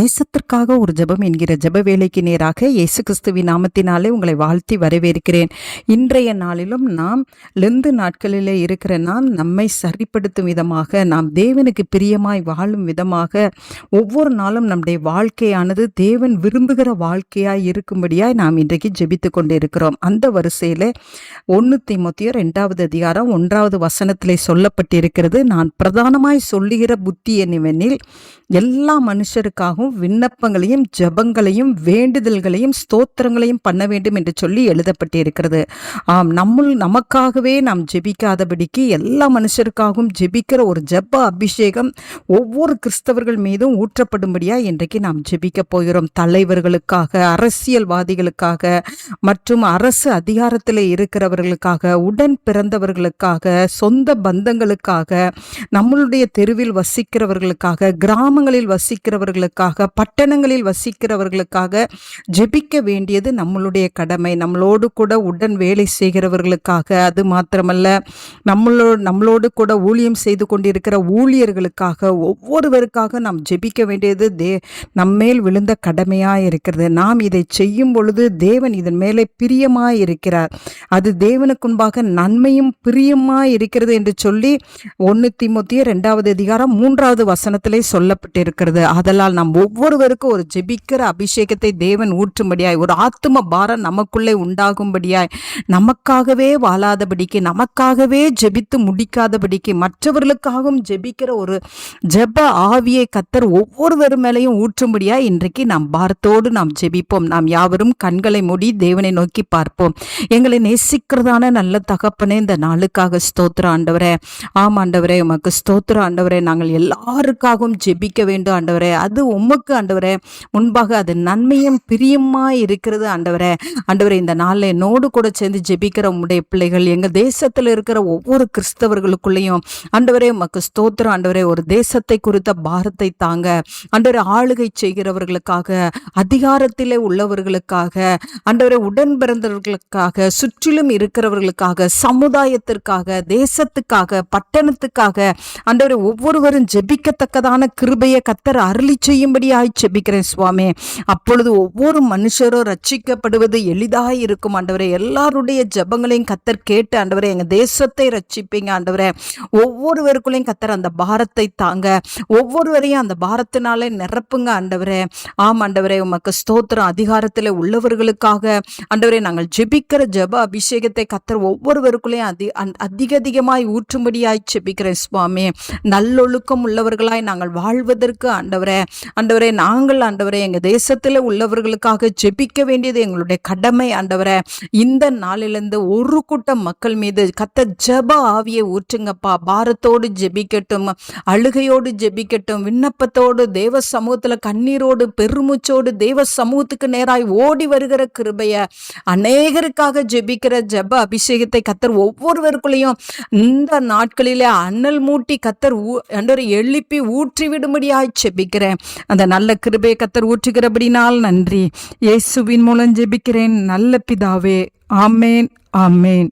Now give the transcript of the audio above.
தேசத்திற்காக ஒரு ஜெபம் என்கிற ஜப வேலைக்கு நேராக இயேசு கிறிஸ்துவின் நாமத்தினாலே உங்களை வாழ்த்தி வரவேற்கிறேன். இன்றைய நாளிலும் நாம் லெந்து நாட்களிலே இருக்கிற நாம் நம்மை சரிப்படுத்தும் விதமாக நாம் தேவனுக்கு பிரியமாய் வாழும் விதமாக ஒவ்வொரு நாளும் நம்முடைய வாழ்க்கையானது தேவன் விரும்புகிற வாழ்க்கையாய் இருக்கும்படியாய் நாம் இன்றைக்கு ஜெபித்து கொண்டு இருக்கிறோம் அந்த வரிசையில் ஒன்று தீமோத்தியோ ரெண்டாவது அதிகாரம் ஒன்றாவது வசனத்திலே சொல்லப்பட்டிருக்கிறது. நான் பிரதானமாய் சொல்லுகிற புத்தி என்னவெனில் எல்லா மனுஷருக்காகவும் விண்ணப்பங்களையும் ஜெபங்களையும் வேண்டுதல்களையும் ஸ்தோத்திரங்களையும் பண்ண வேண்டும் என்று சொல்லி எழுதப்பட்டிருக்கிறது. ஆம் நம்முள் நமக்காகவே நாம் ஜெபிக்காதபடிக்கு எல்லா மனுஷருக்காகவும் ஜெபிக்கிற ஒரு ஜெப அபிஷேகம் ஒவ்வொரு கிறிஸ்தவர்கள் மீதும் ஊற்றப்படும்படியா இன்றைக்கு நாம் ஜெபிக்க போகிறோம். தலைவர்களுக்காக அரசியல்வாதிகளுக்காக மற்றும் அரசு அதிகாரத்தில் இருக்கிறவர்களுக்காக உடன் பிறந்தவர்களுக்காக சொந்த பந்தங்களுக்காக நம்மளுடைய தெருவில் வசிக்கிறவர்களுக்காக கிராம கிராமங்களில் வசிக்கிறவர்களுக்காக பட்டணங்களில் வசிக்கிறவர்களுக்காக ஜெபிக்க வேண்டியது நம்மளுடைய கடமை. நம்மளோடு கூட உடன் வேலை செய்கிறவர்களுக்காக அது மாத்திரமல்ல நம்மளோ நம்மளோடு கூட ஊழியம் செய்து கொண்டிருக்கிற ஊழியர்களுக்காக ஒவ்வொருவருக்காக நாம் ஜெபிக்க வேண்டியது தே நம்மேல் விழுந்த கடமையாக இருக்கிறது. நாம் இதை செய்யும் பொழுது தேவன் இதன் மேலே பிரியமாக இருக்கிறார். அது தேவனுக்குன்பாக நன்மையும் பிரியமாக இருக்கிறது என்று சொல்லி ஒன்று திமுத்திய ரெண்டாவது அதிகாரம் மூன்றாவது வசனத்திலே சொல்லப்பட்டு கொடுக்கப்பட்டிருக்கிறது அதனால் நாம் ஒவ்வொருவருக்கும் ஒரு ஜெபிக்கிற அபிஷேகத்தை தேவன் ஊற்றும்படியாய் ஒரு ஆத்தும பாரம் நமக்குள்ளே உண்டாகும்படியாய் நமக்காகவே வாழாதபடிக்கு நமக்காகவே ஜெபித்து முடிக்காதபடிக்கு மற்றவர்களுக்காகவும் ஜெபிக்கிற ஒரு ஜெப ஆவியை கத்தர் ஒவ்வொருவர் மேலையும் ஊற்றும்படியாய் இன்றைக்கு நாம் பாரத்தோடு நாம் ஜெபிப்போம். நாம் யாவரும் கண்களை மூடி தேவனை நோக்கி பார்ப்போம். எங்களை நேசிக்கிறதான நல்ல தகப்பனே இந்த நாளுக்காக ஸ்தோத்திர ஆண்டவரே. ஆம் ஆண்டவரே உமக்கு ஸ்தோத்திர ஆண்டவரே. நாங்கள் எல்லாருக்காகவும் ஜெபி ஜெபிக்க வேண்டும் ஆண்டவரே. அது உமக்கு ஆண்டவரே. முன்பாக அது நன்மையும் பிரியமாய் இருக்கிறது ஆண்டவரே. ஆண்டவரே இந்த நாளில் என்னோடு கூட சேர்ந்து ஜெபிக்கிற உடைய பிள்ளைகள் எங்கள் தேசத்தில் இருக்கிற ஒவ்வொரு கிறிஸ்தவர்களுக்குள்ளேயும் ஆண்டவரே உமக்கு ஸ்தோத்திரம் ஆண்டவரே. ஒரு தேசத்தை குறித்த பாரத்தை தாங்க. ஆண்டவரே ஆளுகை செய்கிறவர்களுக்காக அதிகாரத்திலே உள்ளவர்களுக்காக ஆண்டவரே உடன் பிறந்தவர்களுக்காக சுற்றிலும் இருக்கிறவர்களுக்காக சமுதாயத்திற்காக தேசத்துக்காக பட்டணத்துக்காக ஆண்டவரே ஒவ்வொருவரும் ஜெபிக்கத்தக்கதான கிருபையை கத்தர் அருளி செய்யும்படியாய் ஜெபிக்கிறேன் சுவாமி. அப்பொழுது ஒவ்வொரு மனுஷரும் ரட்சிக்கப்படுவது எளிதாக இருக்கும் ஆண்டவரே. எல்லாருடைய ஜெபங்களையும் கத்தர் கேட்டு ஆண்டவரே எங்க தேசத்தை ரட்சிப்பீங்க ஆண்டவரே. ஒவ்வொருவருக்குள்ளேயும் கத்தர் அந்த பாரத்தை தாங்க. ஒவ்வொருவரையும் அந்த பாரத்தினாலே நிரப்புங்க ஆண்டவரே. ஆம் ஆண்டவரே உமக்கு ஸ்தோத்திரம். அதிகாரத்தில் உள்ளவர்களுக்காக ஆண்டவரே நாங்கள் ஜெபிக்கிற ஜெப அபிஷேகத்தை கத்தர் ஒவ்வொருவருக்குள்ளேயும் அதி அந்- அதிக அதிகமாய் ஊற்றும்படியாய் ஜெபிக்கிறேன் சுவாமி. நல்லொழுக்கம் உள்ளவர்களாய் நாங்கள் வாழ்வதற்கு ஆண்டவரே ஆண்டவரே நாங்கள் ஆண்டவரே எங்கள் தேசத்தில் உள்ளவர்களுக்காக ஜெபிக்க வேண்டியது எங்களுடைய கடமை ஆண்டவரே. இந்த நாளிலிருந்து ஒரு கூட்டம் மக்கள் மீது கத்த ஜப ஆவியை ஊற்றுங்கப்பா. பாரத்தோடு ஜெபிக்கட்டும் அழுகையோடு ஜெபிக்கட்டும் விண்ணப்பத்தோடு தேவ சமூகத்துல கண்ணீரோடு பெருமூச்சோடு தேவ சமூகத்துக்கு நேராய் ஓடி வருகிற கிருபைய அநேகருக்காக ஜெபிக்கிற ஜெப அபிஷேகத்தை கத்தர் ஒவ்வொருவருக்குள்ளேயும் இந்த நாட்களிலே அண்ணல் மூட்டி கத்தர் ஊ- எழுப்பி ஊற்றி விடும்படியாய் ஜெபிக்கிறேன். அந்த நல்ல கிருபை கத்தர் ஊற்றுகிறபடினால் நன்றி. இயேசுவின் மூலம் ஜெபிக்கிறேன். நல்ல பிதாவே ஆமேன் ஆமேன்.